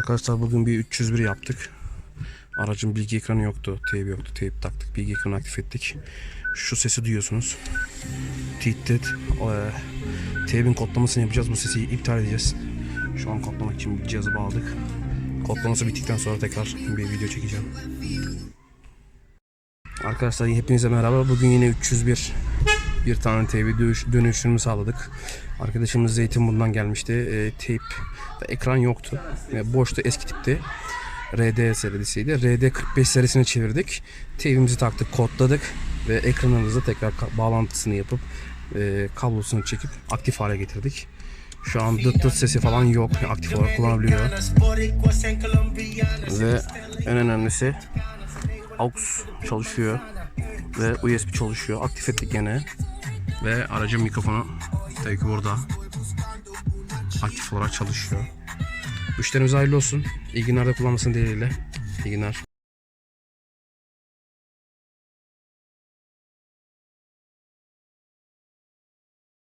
Arkadaşlar bugün bir 301 yaptık. Aracın bilgi ekranı yoktu. Teyp yoktu. Teyp taktık. Bilgi ekranı aktif ettik. Şu sesi duyuyorsunuz. Tit tit. Ee, Teybin kodlamasını yapacağız. Bu sesi iptal edeceğiz. Şu an kodlamak için bir cihazı bağladık. Kodlaması bittikten sonra tekrar bir video çekeceğim. Arkadaşlar hepinize merhaba. Bugün yine 301 bir tane teybi dönüş, dönüşümü sağladık. Arkadaşımız Zeytinburnu'ndan gelmişti. E, teyp ve ekran yoktu. E, boştu eski tipti. RD serisiydi. RD 45 serisine çevirdik. Teybimizi taktık, kodladık ve ekranımızı tekrar bağlantısını yapıp e, kablosunu çekip aktif hale getirdik. Şu an dıt dıt sesi falan yok. Aktif olarak kullanabiliyor. Ve en önemlisi AUX çalışıyor ve USB çalışıyor. Aktif ettik gene. Ve aracın mikrofonu tabii ki burada aktif olarak çalışıyor. Müşterimize hayırlı olsun. İyi günlerde kullanmasını dileğiyle. İyi günler.